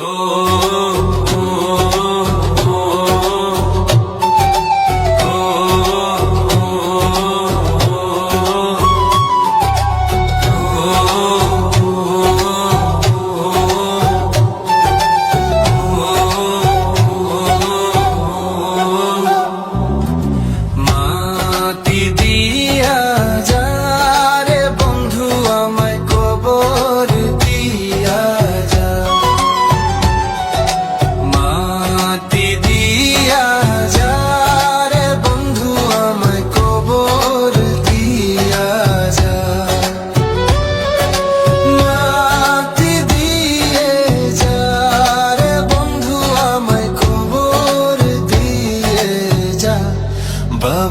Oh.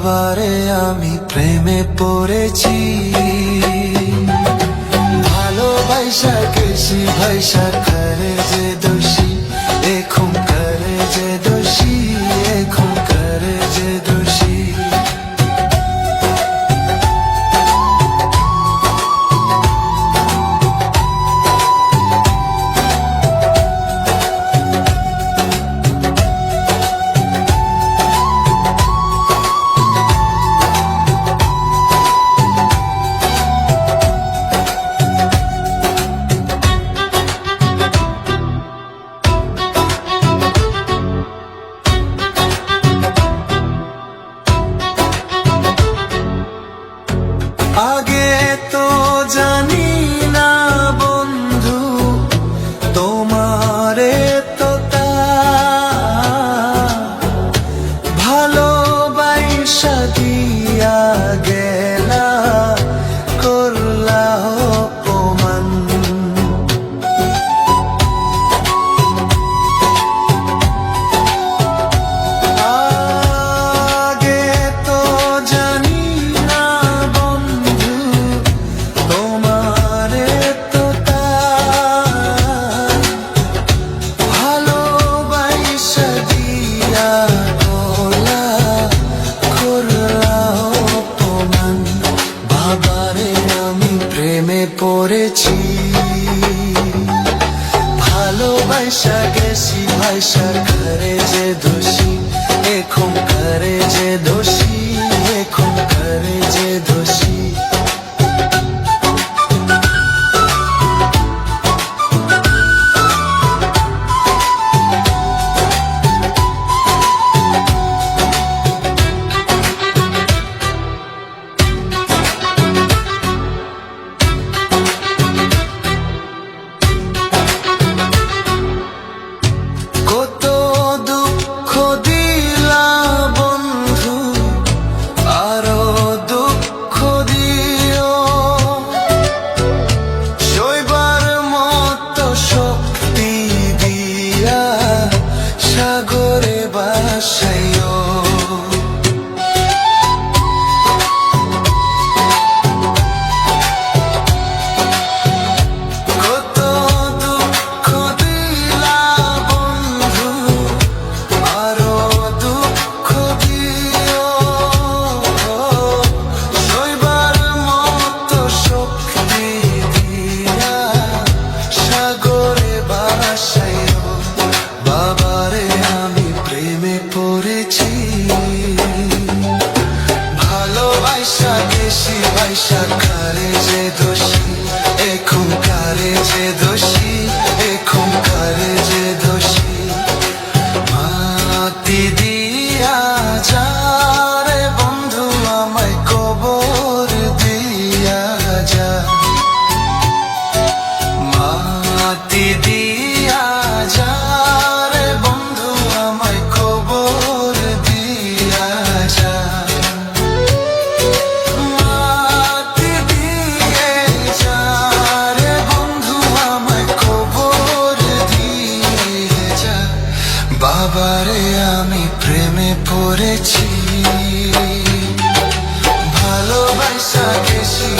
আবারে আমি প্রেমে পড়েছি। ভালোবাসা কৃষি ভাইসা খারে যে করে যে দোষী এখন করে যে দোষী। সে দোষ করেছি। ভালোবাসা বেশি